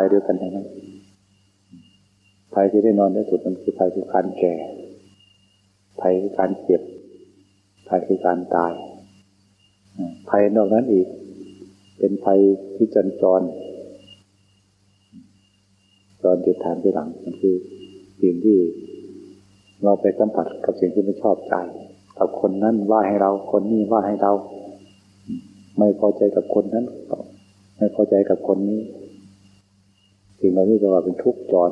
ภัยด้วยกันทั้งนั้นภัยที่ได้นอนได้สุดมันคือภัยคือการแก่ ภัยคือการเจ็บ ภัยคือการตาย ภัยนอกนั้นอีก เป็นภัยที่จรจรจรติดฐานที่หลังมันคือสิ่งที่เราไปสัมผัสกับสิ่งที่ไม่ชอบใจ กับคนนั้นว่าให้เราคนนี้ว่าให้เรา ไม่พอใจกับคนนั้น ไม่พอใจกับคนนี้ สิ่งเหล่านี้ก็ว่าเป็นทุกข์จร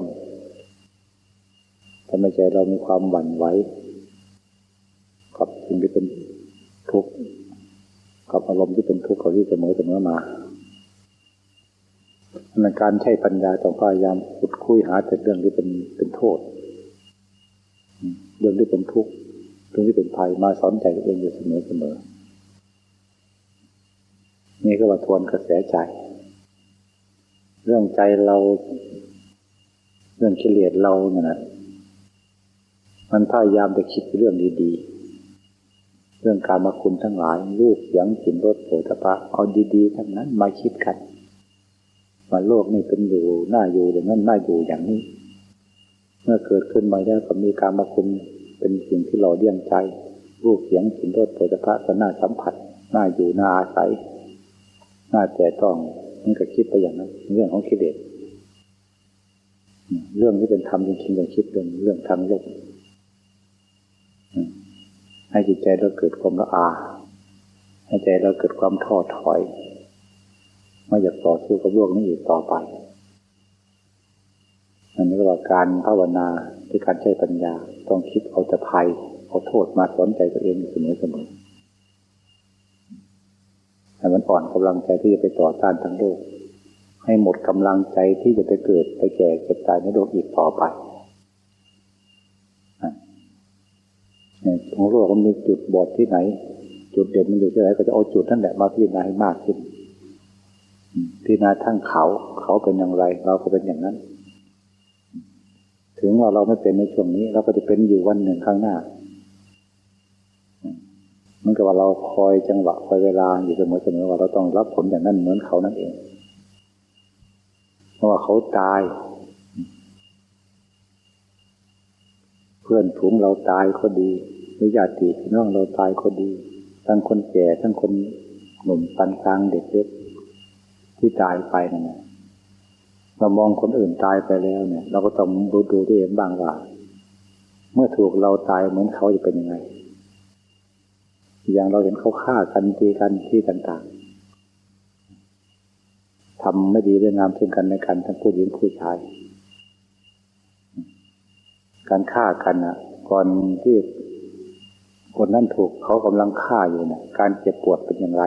ทำให้ใจเรามีความหวั่นไหวกับสิ่งที่เป็นทุกข์กับอารมณ์ที่เป็นทุกข์เขาที่เสมอเสมอมาในการใช้ปัญญาต้องพยายามขุดคุยหาแต่เรื่องที่เป็นเป็นโทษ เรื่องที่เป็นทุกข์เรื่องที่เป็นภัยมาสอนใจตัวเองอยู่เสมอเสมอนี่ก็ว่าทวนกระแสใจ เรื่องใจเรา เรื่องกิเลสเราเนี่ยนะมันพยายามจะคิดเรื่องดีๆ เรื่องการมาคุณทั้งหลายรูปเสียงกลิ่นรสโผฏฐะเอาดีๆทั้งนั้นมาคิดกันมาโลกนี่เป็นอยู่น้าอยู่อย่างนั้นน้าอยู่อย่างนี้ เมื่อเกิดขึ้นมาแล้วก็มีการมาคุณเป็นสิ่งที่หล่อเลี้ยงใจ รูปเสียงกลิ่นรสโผฏฐะก็น่าสัมผัสน่าอยู่น่าอาศัยน่าแต่ต้อง มันก็คิดไปอย่างนั้น เรื่องของคิดเด็เรื่องที่เป็นธรรมจริงๆต้องคิดเรื่องเรื่องทางโลกให้จิตใจเราเกิดความละอา ให้ใจเราเกิดความท้อถอย ไม่อยากต่อสู้กับโลกนี้อีกต่อไปอันนี้ก็ว่าการภาวนาด้วยการใช้ปัญญา ต้องคิดเอาแต่ภัยเอาโทษมาสอนใจตัวเองเสมอเสมอ ให้มันอ่อนกำลังใจที่จะไปต่อต้านทั้งโลก ให้หมดกำลังใจที่จะไปเกิดไปแก่เก็บตายในโลกอีกต่อไปของโลกมันมีจุดบอดที่ไหน จุดเด่นมันอยู่ที่ไหนก็จะเอาจุดนั่นแหละมาพิจารณาให้มากขึ้นพิจารณาทั้งเขาเขาเป็นอย่างไร เราก็เป็นอย่างนั้น ถึงว่าเราไม่เป็นในช่วงนี้ เราก็จะเป็นอยู่วันหนึ่งข้างหน้า มันก็ว่าเราคอยจังหวะคอยเวลาอยู่เสมอเสมอว่าเราต้องรับผลอย่างนั้นเหมือนเขานั่นเองเพราะว่าเขาตาย เพื่อนฝูงเราตายก็ดีหรือญาติพี่น้องเราตายก็ดี ทั้งคนแก่ทั้งคนหนุ่มปานกลางเด็กเล็กที่ตายไปนั่นนะเรามองคนอื่นตายไปแล้วเนี่ย เราก็ต้องดูดูตัวเองบ้างว่า เมื่อถูกเราตายเหมือนเขาจะเป็นยังไง อย่างเราเห็นเขาฆ่ากันตีกันที่ต่างๆทำไม่ดีเรื่องงามเช่นกันในกันทั้งผู้หญิงผู้ชาย การฆ่ากันอะ ก่อนที่คนนั้นถูกเขากำลังฆ่าอยู่เนี่ยการเจ็บปวดเป็นอย่างไร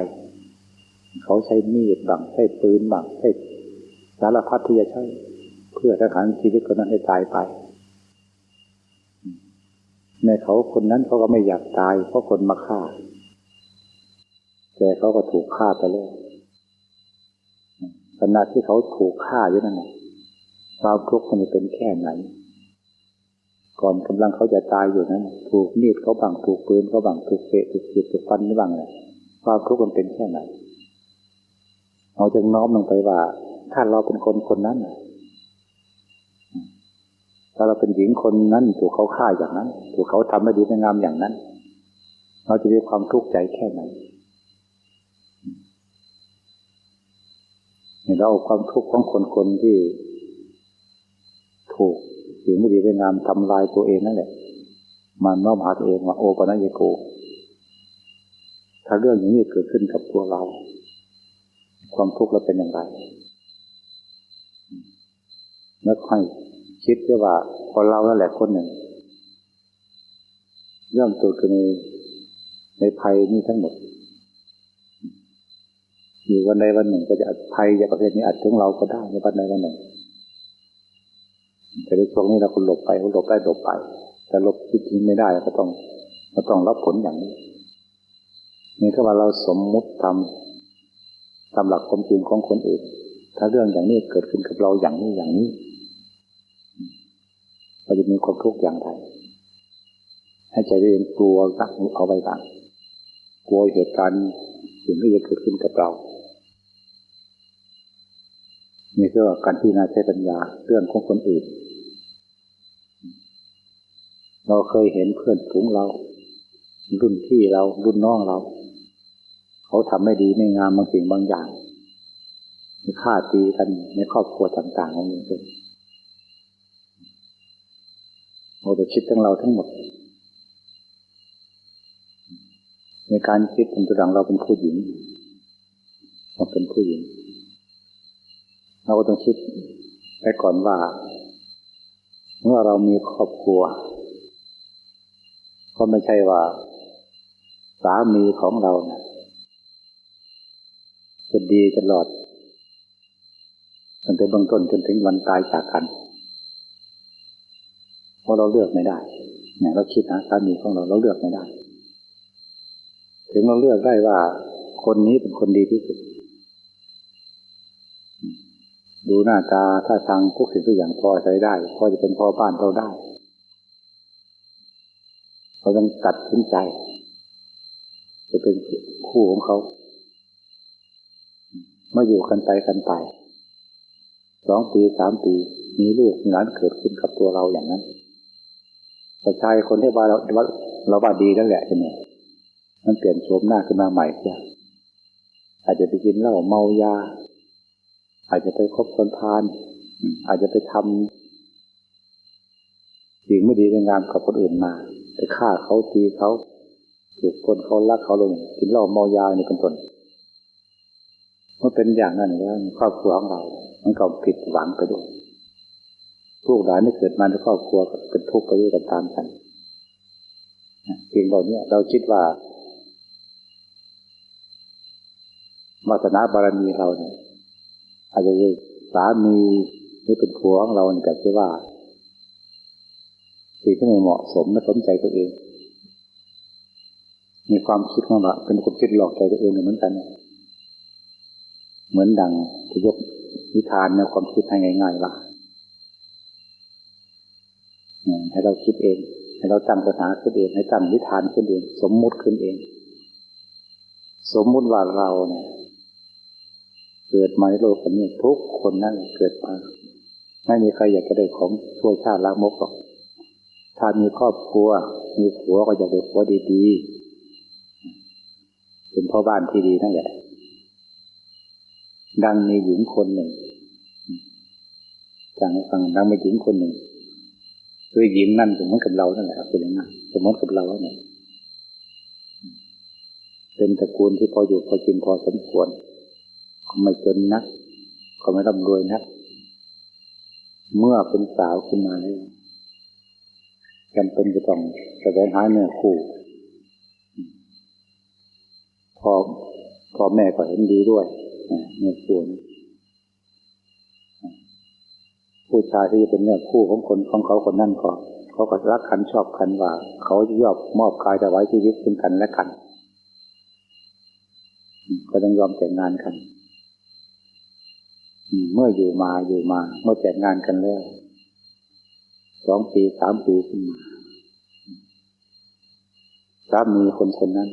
เขาใช้มีดบังใช้ปืนบังใช้สารพัดที่จะใช้เพื่อทหารชีวิตคนนั้นให้ตายไปในเขาคนนั้นเขาก็ไม่อยากตายเพราะคนมาฆ่า แต่เขาก็ถูกฆ่าไปแล้วขณะที่เขาถูกฆ่าอยู่นั่นแหละความทุกข์มันเป็นแค่ไหน ก่อนกำลังเขาจะตายอยู่นั้นถูกมีดเขาบังถูกปืนเขาบังถูกเตะถูกจีบถูกฟันนี่บังเลยความทุกข์มันเป็นแค่ไหนเราจะน้อมลงไปว่า ถ้าเราเป็นคนคนนั้นถ้าเราเป็นหญิงคนนั้นถูกเขาฆ่าอย่างนั้น ถูกเขาทำไม่ดีไม่งามอย่างนั้น เราจะมีความทุกข์ใจแค่ไหน เราความทุกข์ของคนคนที่ ถูกสิ่งไม่ดีไม่งามทำลายตัวเองนั่นแหละมันน้อมหาตัวเองว่าโอปนัญญโก ถ้าเรื่องอย่างนี้เกิดขึ้นกับตัวเรา ความทุกข์เราเป็นอย่างไร แล้วให้คิดด้วยว่าพอเรานั่นแหละคนหนึ่งเรื่องตัวคือในในภัยนี้ทั้งหมด อยู่วันใดวันหนึ่งก็จะภัยจากประเภทนี้อาจถึงเราก็ได้ในวันใดวันหนึ่ง แต่ในช่วงนี้เราคนหลบไปก็หลบได้หลบไป แต่หลบจริงไม่ได้ก็ต้องก็ต้องรับผลอย่างนี้นี่ก็ว่าเราสมมุติทำตามหลักความจริงของคนอื่น ถ้าเรื่องอย่างนี้เกิดขึ้นกับเราอย่างนี้อย่างนี้ เราจะมีความทุกข์อย่างไรให้ใจเองกลัวกักเอาไว้บ้างกลัวเหตุการณ์ สิ่งที่จะเกิดขึ้นกับเรา นี่คือว่าการพิจารณาใช้ปัญญาเรื่องของคนอื่น เราเคยเห็นเพื่อนฝูงเรา รุ่นพี่เรารุ่นน้องเรา เขาทำไม่ดีไม่งามบางสิ่งบางอย่างมีฆ่าตีกันในครอบครัวต่างๆของมันเป็นเราจะคิดทั้งเราทั้งหมด ในการคิดเป็นตัวหลังเราเป็นผู้หญิงเราเป็นผู้หญิง เราก็ต้องคิดไปก่อนว่า เมื่อเรามีครอบครัว ก็ไม่ใช่ว่า สามีของเรานะจะดีตลอดตั้งแต่เบื้องต้นจนถึงวันตายจากกัน เพราะเราเลือกไม่ได้เนี่ยเราคิดนะสามีของเราเราเลือกไม่ได้ ถึงเราเลือกได้ว่า คนนี้เป็นคนดีที่สุด ดูหน้าตาท่าทางทุกสิ่งทุกอย่างพอใช้ได้ พอจะเป็นพ่อบ้านเราได้ เราต้องตัดสินใจ จะเป็นคู่ของเขามาอยู่กันไปกันไปสองปีสามปี มีลูกมีหลานเกิดขึ้นกับตัวเราอย่างนั้นประชายคนที่ว่าเราว่าเราว่าดีนั่นแหละเนี่ยมั มันเปลี่ยนโฉมหน้าขึ้นมาใหม่จ้ะอาจจะไปกินเหล้าเมายา อาจจะไปคบคนพาลอาจจะไปทำสิ่งไม่ดีในงามกับคนอื่นมา ไปฆ่าเขาตีเขาถูกคนเขารักเขาลงกินเหล้าเมายานี่เป็นต้นเมื่อเป็นอย่างนั้นแล้วครอบครัวของเรา มันก็ผิดหวังไปด้วยลูกหลานที่เกิดมาในครอบครัวเป็นทุกข์ไปด้วยกันตามกันสิ่งเหล่านี้เราคิดว่า วาสนาบารมีเราเนี่ยอาจจะสามีหรือเป็นผัวของเราเนี่ยแบบที่ว่าสิ่งที่ไม่เหมาะสมไม่สมใจตัวเอง มีความคิดของเราเป็นความคิดหลอกใจตัวเองเหมือนกัน เหมือนดังที่ยกนิทานในความคิดให้ง่ายๆว่าให้เราคิดเอง ให้เราตั้งปัญหาขึ้นเอง ให้ตั้งนิทานขึ้นเอง สมมุติขึ้นเอง สมมุติว่าเราเนี่ย เกิดมาในโลกนี้ทุกคนนั่นเกิดมา ไม่มีใครอยากจะได้ของช่วยชาติละมกหรอก ถ้ามีครอบครัว มีผัวก็อยากได้ผัวดีๆ เป็นพ่อบ้านที่ดีนั่นแหละ ดังมีหญิงคนหนึ่งจางให้ฟังดังมีหญิงคนหนึ่งคือหญิงนั่นสมมติกับเรานั่นแหละเป็นอย่างนั้นสมมติกับเราเนี่ยเป็นตระกูลที่พออยู่พอกินพอสมควร ไม่จนนักเขาไม่ร่ำรวยนัก เมื่อเป็นสาวขึ้นมาแล้วจำเป็นจะต้องแสวงหาเนื้อคู่พอพอแม่ก็เห็นดีด้วยเนื้อคู่นะผู้ชายที่จะเป็นเนื้อคู่ของคนของเขาคนนั่นก็เขาก็รักกันชอบกันว่า เขาจะยอมมอบกายแต่ไว้ชีวิตซึ่งกันและกัน ก็ต้องยอมแต่งงานกัน เมื่ออยู่มาอยู่มา เมื่อแต่งงานกันแล้วสองปีสามปีขึ้นมาสามีคนคนนั้น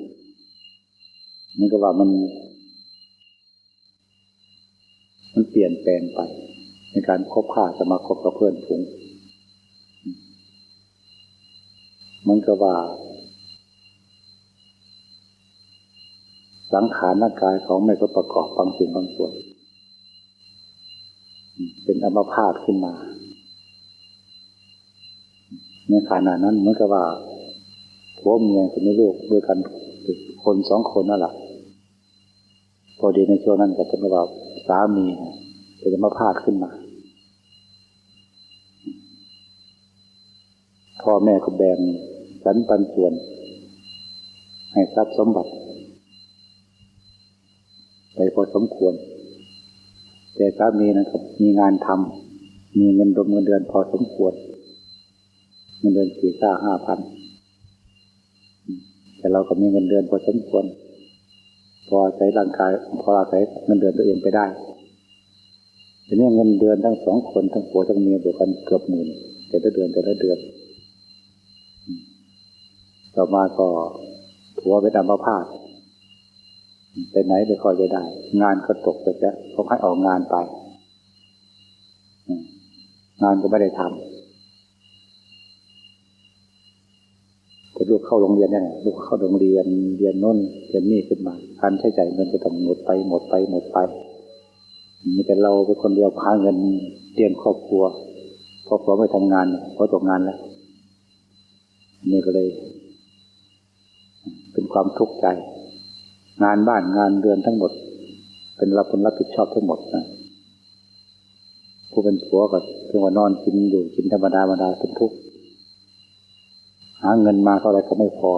มันก็ว่ามัน มันเปลี่ยนแปลงไป ในการคบค้าสมาคบกับเพื่อนฝูงมันก็ว่า สังขารร่างกายของไม่ก็ประกอบบางสิ่งบางส่วน เป็นอัมพาตขึ้นมา ในขณะนั้นเหมือนกับว่าผัวเมียจะไม่ลูกด้วยกันคนสองคนนั่นแหละพอดีในช่วงนั้นก็เป็นว่าสามีเป็นอัมพาตขึ้นมาพ่อแม่ก็แบ่งสรรปันส่วน ให้ทรัพย์สมบัติไปพอสมควร แต่สามีนะครับ มีงานทำมีเงินดมเงินเดือนพอสมควรเงินเดือนสี่ห้าห้าพันแต่เราก็มีเงินเดือนพอสมควร พอใช้ร่างกาย พอเราใช้เงินเดือนตัวเองไปได้ทีนี้เงินเดือนทั้งสองคนทั้งผัวทั้งเมียบวกกันเกือบหมื่นแต่ละเดือนแต่ละเดือน ต่อมาก็ผัวไปดำมาพาด ไปไหนไปคอยจะได้ งานก็ตกไปแล้วเขาให้ออกงานไป งานก็ไม่ได้ทำแต่ลูกเข้าโรงเรียนเนี่ยลูกเข้าโรงเรียนเรียนน้นเรียนนี่ขึ้นมาการใช้จ่ายเงินก็ต้องหมดไป หมดไปหมดไปมีแต่เราเป็นคนเดียวหาเงินเลี้ยงครอบครัวครอบครัวไม่ทำงานเพราะตกงานแล้วนี่ก็เลย เป็นความทุกข์ใจ งานบ้านงานเรือนทั้งหมด เป็นเราคนรับผิดชอบทั้งหมดนะผู้เป็นผัวก็เพียงว่านอนกินอยู่กินธรรมดาธรรมดาเป็นทุกข์หาเงินมาเท่าไรก็ไม่พอ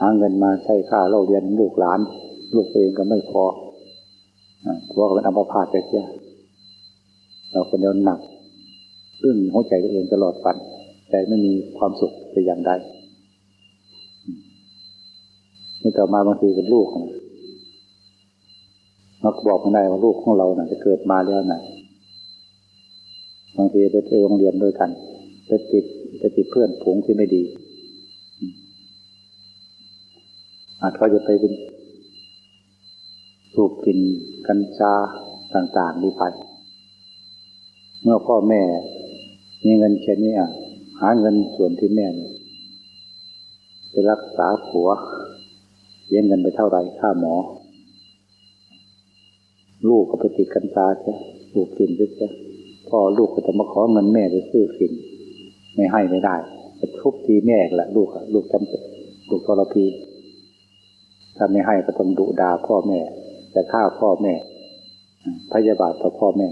หาเงินมาใช้ค่าเล่าเรียนลูกหลาน ลูกเองก็ไม่พอผัวก็เป็นอัมพาตไปเสียเราคนเดียวหนักเรื่องหัวใจตัวเองตลอดปันใจไม่มีความสุขแต่อย่างใด นี่ต่อมาบางทีเป็นลูกนะเราบอกไม่ได้ว่าลูกของเราน่ะจะเกิดมาแล้วไหนบางทีไปไปโรงเรียนด้วยกันไปติดไปติดเพื่อนผงที่ไม่ดี อาจเขาจะไปเป็นสูบกินกัญชาต่างๆนี่ไป เมื่อพ่อแม่มีเงินแค่นี้อะหาเงินส่วนที่แม่ไปรักษาผัว เลี้ยเงินไปเท่าไหร่ค่าหมอ ลูกก็ไปติดกัญชาใช่ลูกกินใช่พ่อลูกก็จะมาขอเงินแม่ไปซื้อกิน ไม่ให้ไม่ได้จะทุบตีแม่แหละลูกอะลูกจำเป็นลูกทรพีถ้าไม่ให้ก็ต้องดุด่าพ่อแม่จะฆ่าพ่อแม่พยาบาทต่อพ่อแม่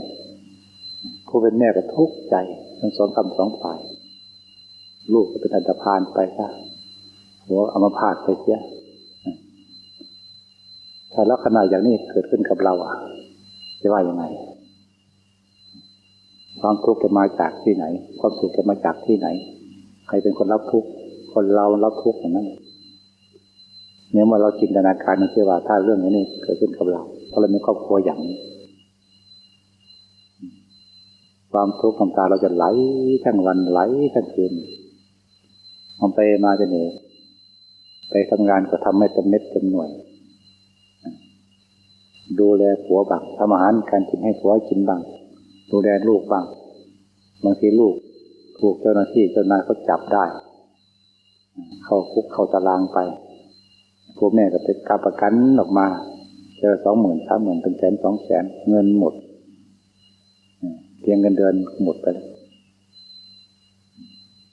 ผู้เป็นแม่ก็ทุกข์ใจ ทั้งสองคำสองฝ่าย ลูกก็เป็นอันตรพานไปซะหัวอมพาตไปเสีย ถ้าลักษณะอย่างนี้เกิดขึ้นกับเราอะจะว่ายังไง ความทุกข์จะมาจากที่ไหน ความสุขจะมาจากที่ไหน ใครเป็นคนรับทุกข์คนเรารับทุกข์อย่างนั้นเนี่ยเมื่อเราจินตนาการมันเชื่อว่าถ้าเรื่องนี้เกิดขึ้นกับเราเพราะเรามีครอบครัวอย่างนี้ ความทุกข์น้ำตาเราจะไหลทั้งวันไหลทั้งคืนมันไปมาจะเหนื่อยไปทำงานก็ทำไม่เต็มเม็ดเต็มหน่วย ดูแลผัวบ้างทำอาหารการกินให้ผัวกินบ้างดูแลลูกบ้างบางทีลูกถูกเจ้าหน้าที่เจ้านายเขาจับได้ เข้าคุกเข้าตารางไปพวกแม่ก็เป็นกาประกันออกมาเจอสองหมื่นสามหมื่นเป็นแสนสองแสนเงินหมดเพียงเงินเดือนหมดไปแล้ว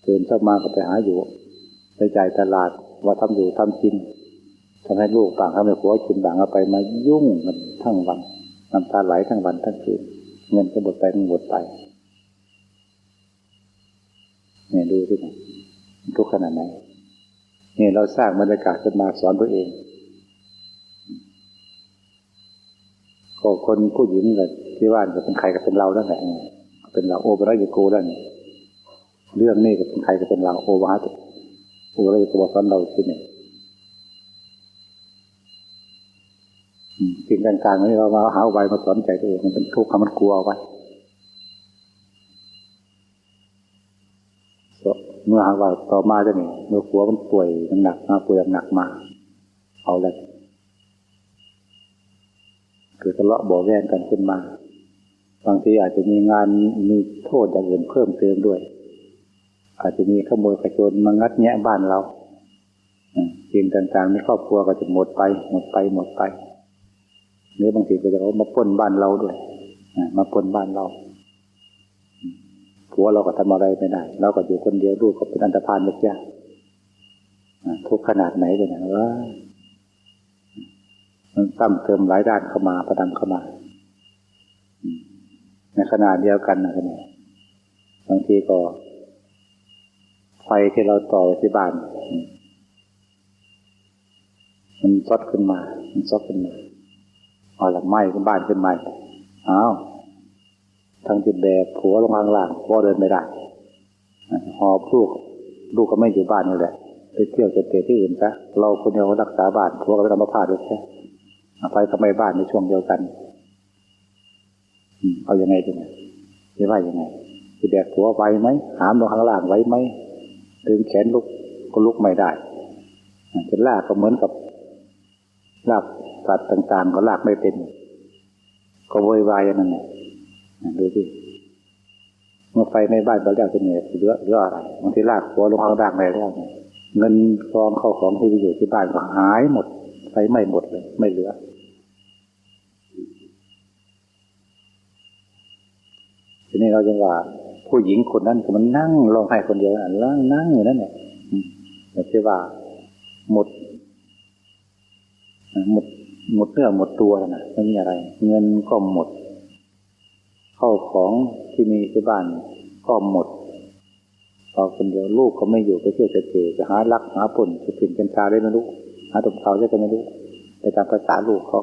เดินเข้ามาก็ไปหาอยู่ ไปจ่ายตลาดว่าทำอยู่ทำกินทำให้ลูกต่างทำให้ผัวกินต่างเอาไปมายุ่งกัน ทั้งวันน้ำตาไหลทั้งวันทั้งคืนเงินก็หมดไปหมดไปเนี่ยดูที่ไหนทุกขนาดไหนเนี่ยเราสร้างบรรยากาศขึ้นมาสอนตัวเองก็คนผู้หญิงกับที่ว่านก็เป็นใครก็เป็นเราแล้วแหละเป็นเราโอเปร่าโยโกแล้วนี่ยเรื่องนี้ก็เป็นใครก็เป็นเราโอวาตโอเปร่าโยโกสอนเราที่นี่สิ่ งต่างๆนี้เรามาหาไว้มาสอนใจตัวเองมันเป็นทุกข์มันกลัวไว้เมื่อหาว่าต่อมาจะนี่เมื่อผัวมันป่วยหนักมาป่วยหนักมา เอาแล้วเกิดทะเลาะบ่อแย่งกันขึ้นมา บางทีอาจจะมีงานมีโทษอย่างอื่นเพิ่มเติมด้วย อาจจะมีขโมยขโจรมางัดแงะบ้านเราสิ่งต่างๆในครอบครัวก็จะหมดไป หมดไปหมดไป หรือบางทีก็จะเอามาป้นบ้านเราด้วยมาป้นบ้านเราผัวเราก็ทำอะไรไม่ได้ เราก็อยู่คนเดียวลูกก็เป็นอันตรพานไปเสียทุกขนาดไหนเลยนะว่ามันซ้ำเติมหลายด้านเข้ามาประดังเข้ามา ในขนาดเดียวกันนะเนี่ยบางทีก็ไฟที่เราต่อที่บ้าน มันซดขึ้นมา มันซดขึ้นมา เอาละไหม้ขึ้นบ้านขึ้นมาอ้าวทั้งจิตแบกผัวลงข้างล่างพ่อเดินไม่ได้หอบลูกลูกก็ไม่อยู่บ้านนี่แหละไปเที่ยวจะเตะที่อื่นซะเราคนเดียวรักษาบ้านผัวก็ไปทำมาพาดด้วยใช่ไปทำไมบ้านในช่วงเดียวกันเอาอยัางไงดีเนี่ยจะว่ายังไงจะแบกผัวไว้ไหมหามลงข้างล่างไว้ไหมดึงแขนลุกก็ลุกไม่ได้จะลากก็เหมือนกับลาก สัตว์ต่างๆก็ลากไม่เป็น ก็โวยวายอย่างนั้นแหละดูดิเมื่อไฟในบ้านไปแล้วจะเนี่ยเหลือเหลืออะไรบางทีลากหัวลงเอาด่างไปแล้วเงินทองเข้าของที่อยู่ที่บ้านก็หายหมดไฟไหม้หมดเลย ไม่เหลือ ทีนี้เราจะว่า ผู้หญิงคนนั้นก็มันนั่งร้องไห้คนเดียวนั่นนั่งนั่งอยู่นั่นแหละแต่ที่ว่าหมดหมด หมดเนื้อหมดตัวแล้วนะไม่มีอะไร เงินก็หมด เข้าของที่มีที่บ้านก็หมดพอคนเดียวลูกก็ไม่อยู่ไปเที่ยวเตะไปหาลักหาผลสุผินกันชาได้ไม่รู้หาตบเขาได้ก็ไม่รู้ ไปตามภาษาลูกเขา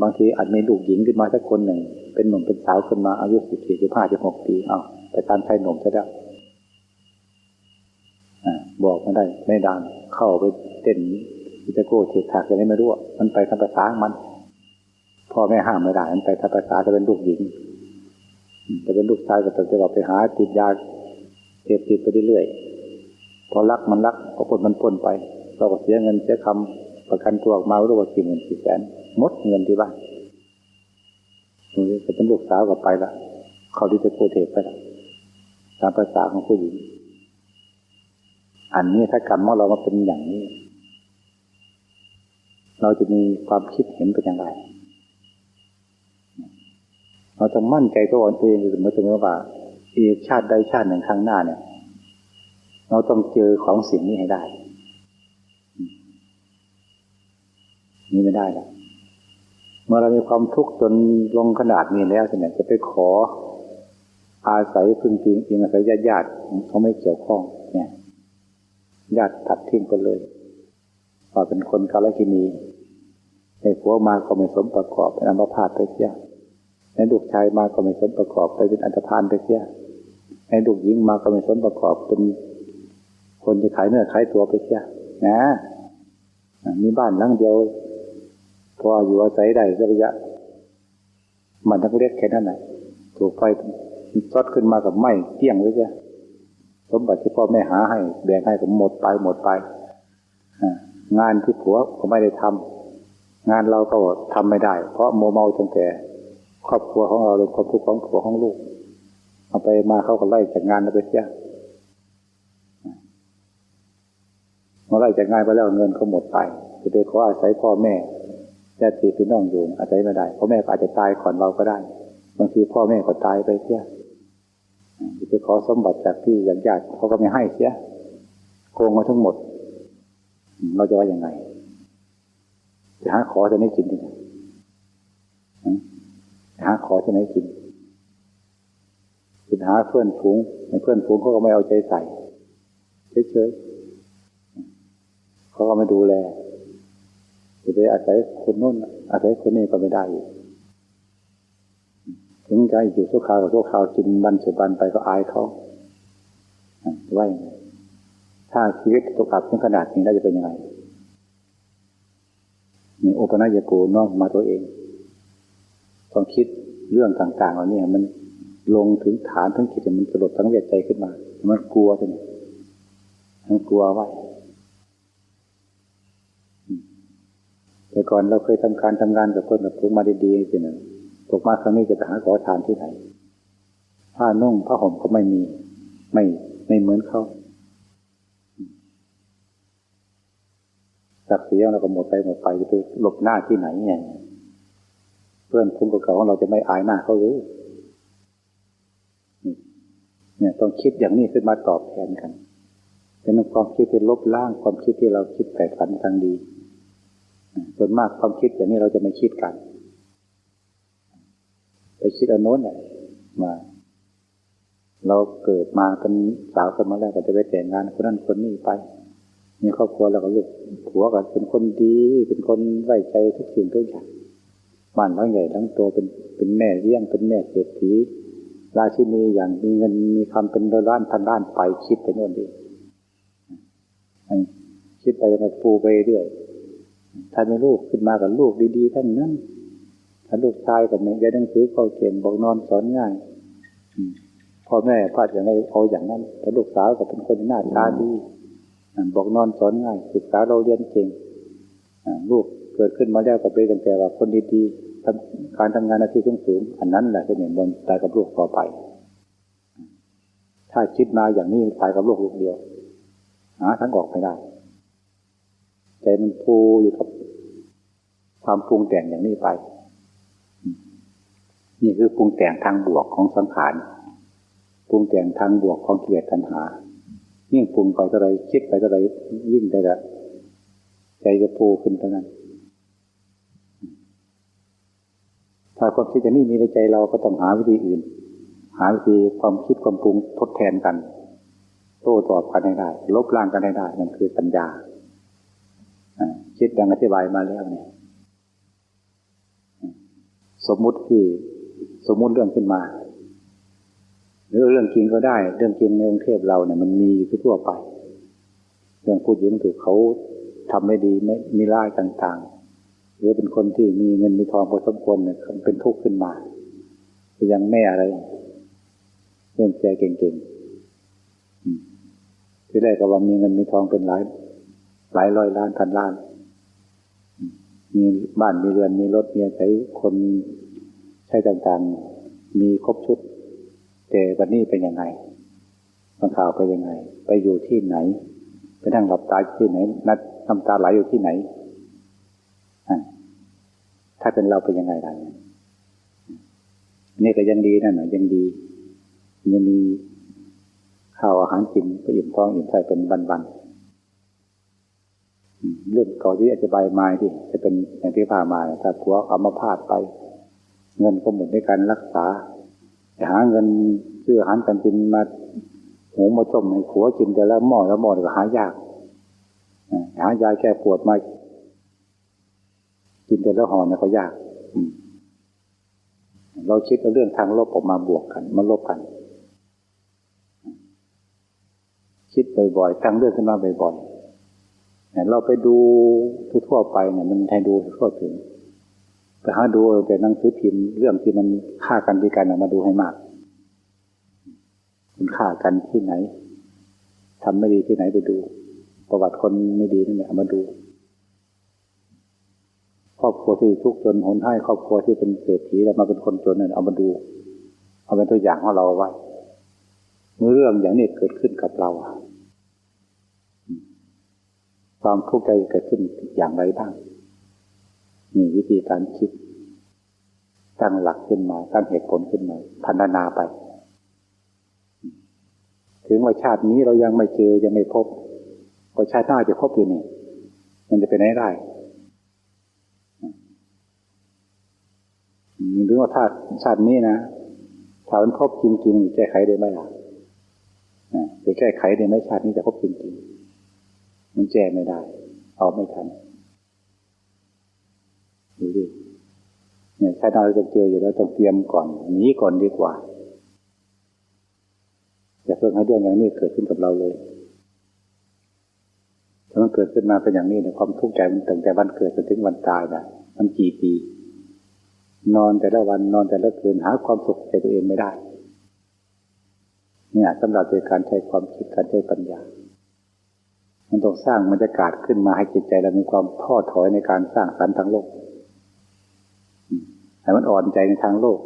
บางทีอาจมีลูกหญิงขึ้นมาสักคนหนึ่ง เป็นหนุ่มเป็นสาวขึ้นมาอายุสิบสี่สิบห้าสิบหกปีเอาไปตามชายหนุ่มซะแล้วบอกไม่ได้ไม่ดังเข้าไปเต้น อิตโก้เทถักอะไรไม่รู้มันไปทำภาษาของมันพ่อแม่ห้ามไม่ได้ มันไปทำภาษาจะเป็นลูกหญิง จะเป็นลูกชายก็ต้องจะบอกไปหาติดยาเสพติดไปเรื่อยๆพอรักมันรักพอปนมันปนไปเราก็เสียเงินเสียคำประกันตัวออกมารู้ว่ากี่หมื่นกี่แสนมดเงินที่บ้านตรงนี้จะเป็นลูกสาวก็ไปละเขาที่จะโกเทปไปละตามภาษาของผู้หญิงอันนี้ถ้ากรรมของเรามาเป็นอย่างนี้ เราจะมีความคิดเห็นเป็นอย่างไร เราต้องมั่นใจตัวเองอยู่เสมอเสมอว่าอีกชาติใดชาติหนึ่งข้งหน้าเนี่ย เราต้องเจอของสิ่งนี้ให้ได้ นี่ไม่ได้แล้วเมื่อเรามีความทุกข์จนลงขนาดนี้แล้วเนี่ยจะไปขออาศัยพึ่งพิงอิงอาศัยญาติญาติเขาไม่เกี่ยวข้อง เนี่ย ญาติตัดทิ้งไปเลย ว่าเป็นคนกาลกินีในผัวมาก็ไม่สมประกอบเป็นอัมพาตไปเสียในลูกชายมาก็ไม่สมประกอบไปเป็นอันธพาลไปเสียในลูกหญิงมาก็ไม่สมประกอบเป็นคนที่ขายเนื้อขายตัวไปเสียนะมีบ้านหลังเดียวพออยู่อาศัยได้สักระยะ มันทั้งเล็กแค่นั้นแหละถูกไฟซดขึ้นมากับไหม้เกี้ยงไว้เสียสมบัติที่พ่อแม่หาให้แบ่งให้ก็หมดไปหมดไปอ่า งานที่ผัวก็ไม่ได้ทำงานเราก็ทำไม่ได้ เพราะโมเมาตั้งแต่ ครอบครัวของเราเลยความทุกข์ของผัวของลูก เอาไปมาเขาก็ไล่จากงานไปเสียมาไล่จากงานไปแล้วเงินเขาหมดไปจะไปขออาศัยพ่อแม่ญาติพี่น้องอยู่อาศัยไม่ได้พ่อแม่อาจจะตายก่อนเราก็ได้ บางทีพ่อแม่ก็ตายไปเสียจะไปขอสมบัติจากพี่อย่างญาติเขาก็ไม่ให้เสียโกงมาทั้งหมด เราจะว่ายังไงจะหาขอจะไม่กินยังไงหาขอจะไหนกินจะหาเพื่อนฝูงเพื่อนฝูงเขาก็ไม่เอาใจใส่เฉยๆเขาก็ไม่ดูแลจะไปอาศัยคนโน้นอาศัยคนนี้ก็ไม่ได้ถึงจะอยู่ทุกคราวกับทุกคราวกินบันสุบันไปก็อายเขาว่าอย่างไร ถ้าชีวิตตกอับถึงขนาดนี้แล้จะเป็นยังไงมีโอปนัยโกน้อมมาตัวเองต้องคิดเรื่องต่างๆเหล่านี้มันลงถึงฐานทั้งจิตมันสลดทั้งเวียดใจขึ้นมา มันกลัวใช่ไหมมันกลัวไว้แต่ก่อนเราเคยทำการทำงานกับคนกับพวกมาดีๆสินะตกมาครั้งนี้จะไปหาขอทานที่ไหนผ้านุ่งผ้าห่มก็ไม่มี ไม่ไม่เหมือนเขา ศักดิ์ศรีของเราก็หมดไปหมดไปจะไปหลบหน้าที่ไหนไงเพื่อนคุ้มกับเขาของเราจะไม่อายหน้าเขาหรือเนี่ยต้องคิดอย่างนี้ขึ้นมาตอบแทนกันเป็นความคิดที่ลบล้างความคิดที่เราคิดแต่ฝันทางดีส่วนมากความคิดอย่างนี้เราจะไม่คิดกันไปคิดอันโน้นเนี่ยมา เราเกิดมาเป็นสาวกันมาแล้วก็จะไปแต่งงานคนนั้นคนนี้ไป มีครอบครัวแล้วก็ลูกผัวก็เป็นคนดี เป็นคนไว้ใจทุกสิ่งทุกอย่างบ้านทั้งใหญ่ทั้งโตเป็นเป็นแม่เลี้ยงเป็นแม่เศรษฐีราชินีอย่างมีเงินมีคำเป็นร้านพันล้านไปคิดไปโน่นดีคิดไปมาปูไปเรื่อยถ้ามีลูกขึ้นมากับลูกดีๆท่านนั้นถ้าลูกชายกับแม่ยายหนังสือเข้าเขียนบอกนอนสอนง่ายพ่อแม่พลาดอย่างไรเอาอย่างนั้นถ้าลูกสาวก็เป็นคนหน้าตาดี บอกนอนสอนง่ายศึกษาเราเรียนเก่งลูกเกิดขึ้นมาแล้วก็เป็นตั้งแต่ว่าคนดีๆทำการทำงานอาชีพสูงๆอันนั้นแหละจะเห็นบนตายกับลูกต่อไป ถ้าคิดมาอย่างนี้ตายกับโลกลูกเดียวหาทั้งออกไม่ได้ใจมันพูอยู่กับความปรุงแต่งอย่างนี้ไป นี่คือปรุงแต่งทางบวกของสังขารปรุงแต่งทางบวกของเกียรตัณหา ยิ่งปรุงไปเท่าไรคิดไปเท่าไรยิ่งได้ละใจจะพูขึ้นเท่านั้น ถ้าความคิดอย่างนี้มีในใจเราก็ต้องหาวิธีอื่น หาวิธีความคิดความปรุงทดแทนกัน โต้ตอบกันให้ได้ ลบล้างกันให้ได้นั่นคือปัญญาคิดดังอธิบายมาแล้วเนี่ย สมมุติที่สมมุติเรื่องขึ้นมา หรือเรื่องจริงก็ได้ เรื่องจริงในองค์เทพเราเนี่ยมันมีทั่วไป เรื่องผู้หญิงถูกเขาทำไม่ดีไม่มีร้ายต่างๆ หรือเป็นคนที่มีเงินมีทองพอสมควรเนี่ยเป็นทุกข์ขึ้นมายังแม่อะไรเรื่องใจเก่งๆที่แรกก็ว่ามีเงินมีทองเป็นหลายหลายร้อยล้านพันล้าน มีบ้านมีเรือนมีรถมีใช้คนใช้ต่างๆ มีครบชุด แต่วันนี้เป็นยังไงบางข่าวไปยังไง ไปอยู่ที่ไหน ไปนั่งหลับตาที่ไหน นัดน้ำตาไหลอยู่ที่ไหน ถ้าเป็นเราเป็นยังไงล่ะนี่ก็ยังดีนั่นหะยังดี ยังมีข้าวอาหารกินไปอิ่มท้องอิ่มใจเป็นวันๆเรื่องก่อที่อธิบายมาที่จะเป็นอย่างที่พามาถ้าผัวเอามาพาดไป เงินก็หมดในการรักษา หาเงินซื้ออาหารการกินมาหูมาต้มให้ผัวกินแต่ละหม้อแล้วหม้อก็หายากหายาแก้ปวดมากินแต่ละห่อเนี่ยก็ยากเราคิดเรื่องทางลบออกมาบวกกันมาลบกัน คิดบ่อยๆตั้งเรื่องขึ้นมาบ่อยๆเราไปดูทั่วไปเนี่ยมันแทนดูทั่วถึง ไปหาดูแต่หนังสือพิมพ์เรื่องที่มันฆ่ากันดีกันมาดูให้มาก มันฆ่ากันที่ไหนทำไม่ดีที่ไหนไปดู ประวัติคนไม่ดีนั่นแหละมาดู ครอบครัวที่ทุกข์จนหนให้ครอบครัวที่เป็นเศรษฐีแล้วมาเป็นคนจนนั่นเอามาดู เอาเป็นตัวอย่างของเราไว้เมื่อเรื่องอย่างนี้เกิดขึ้นกับเราความทุกข์ใจเกิดขึ้นอย่างไรบ้าง มีวิธีการคิด ตั้งหลักขึ้นมา ตั้งเหตุผลขึ้นมา พัฒนาไป ถึงว่าชาตินี้เรายังไม่เจอยังไม่พบก็ชาติหน้าจะพบอยู่นี่ มันจะเป็นไหนได้หรือว่าธาตุชาตินี้นะถ้ามันพบจริงๆแก้ไขได้ไหมล่ะจะแก้ไขได้ไหมชาตินี้จะพบจริงๆมันแก้ไม่ได้ เอาไม่ทันดูดิ เนี่ยชาติหน้าเราจะเจออยู่แล้วต้องเตรียมก่อนหนีก่อนดีกว่าอย่าเพิ่งให้เรื่องอย่างนี้เกิดขึ้นกับเราเลยถ้ามันเกิดขึ้นมาเป็นอย่างนี้เนี่ยความทุกข์ใจมันตั้งแต่วันเกิดจนถึงวันตายนะมันกี่ปี นอนแต่ละวันนอนแต่ละคืนหาความสุขใจตัวเองไม่ได้ เนี่ยสำหรับการใช้ความคิดการใช้ปัญญา มันต้องสร้างบรรยากาศขึ้นมาให้จิตใจเรามีความท้อถอยในการสร้างสรรค์ทางโลก ให้มันอ่อนใจในทางโลก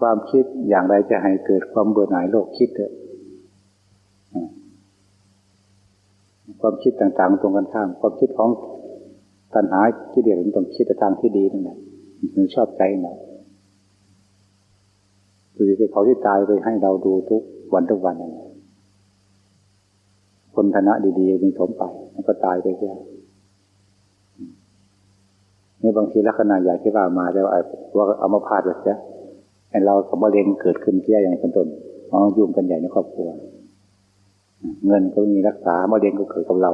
ความคิดอย่างไรจะให้เกิดความเบื่อหน่ายโลกคิดเถอะความคิดต่างๆตรงกันข้าม ความคิดของตัณหาที่เดียวมันต้องคิดแต่ทางที่ดีนั่นแหละมันชอบใจเราดูที่เขาที่ตายไปให้เราดูทุกวันทุกวันนั่นคนธนะดีๆมีถมไปมันก็ตายไปแค่ นี่บางทีลักษณะใหญ่ที่ว่ามาแล้วว่าเอามาพาดไปเสียไอ้เราสมบเร็งเกิดขึ้นเสียอย่างเป็นต้นมองยุ่งกันใหญ่ในครอบครัว เงินก็มีรักษามะเร็งก็เกิดกับเรา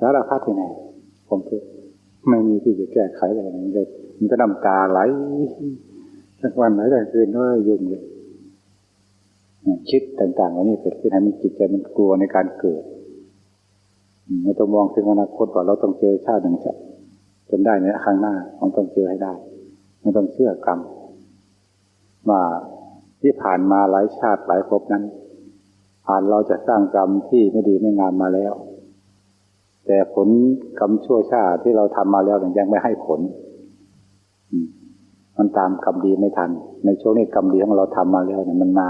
สารพัดที่ไหนผมทุกไม่มีที่จะแก้ไขอะไรเลย มันก็น้ำตาไหลทั้งวันไหลทั้งคืนก็ยุ่งเลยคิดต่างๆเหล่านี้เกิดขึ้นให้มันจิตใจมันกลัวในการเกิดเราต้องมองถึงอนาคตว่าเราต้องเจอชาติหนึ่ง จนได้ในข้างหน้าของต้องเจอให้ได้ มันต้องเชื่อกรรมว่าที่ผ่านมาหลายชาติหลายภพนั้น ผ่านเราจะสร้างกรรมที่ไม่ดีไม่งามมาแล้ว แต่ผลกรรมชั่วชาติที่เราทำมาแล้วยังไม่ให้ผลมันตามกรรมดีไม่ทัน ในช่วงนี้กรรมดีของเราทำมาแล้วเนี่ยมันมา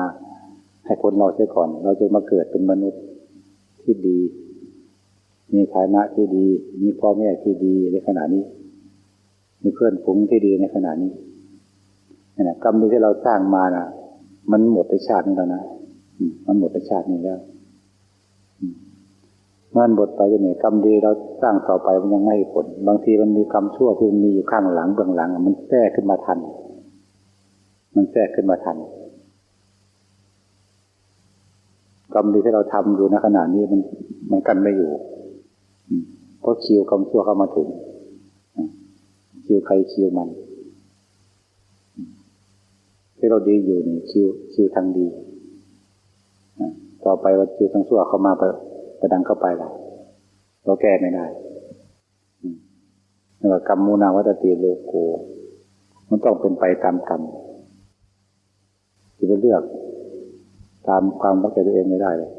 ให้พ้นเราเสียก่อน เราจะมาเกิดเป็นมนุษย์ที่ดี มีฐานะที่ดี มีพ่อแม่ที่ดีในขณะนี้ มีเพื่อนฝูงที่ดีในขณะนี้นี่นะกรรมดีที่เราสร้างมานะมันหมดในชาตินี้แล้วนะมันหมดในชาตินี้แล้วมเมื่อมันหมดไปจะเนี่ยกรรมดีเราสร้างต่อไปมันยังไม่ให้ผล บางทีมันมีกรรมชั่วที่มันมีอยู่ข้างหลังเบื้องหลัง มันแทรกขึ้นมาทัน มันแทรกขึ้นมาทันกรรมดีที่เราทำอยู่ในขณะนี้มันมันกันไม่อยู่ เพราะคิวกรรมชั่วเข้ามาถึง คิวใครคิวมันที่เราดีอยู่นี่คิวคิวทางดีต่อไปว่าคิวทางชั่วเข้ามาไปประดังเข้าไปละเราแก้ไม่ได้นี่ว่ากรรมมูนาวัตติโลโก มันต้องเป็นไปตามกรรมจะไปเลือก ตามความเข้าใจตัวเองไม่ได้เลย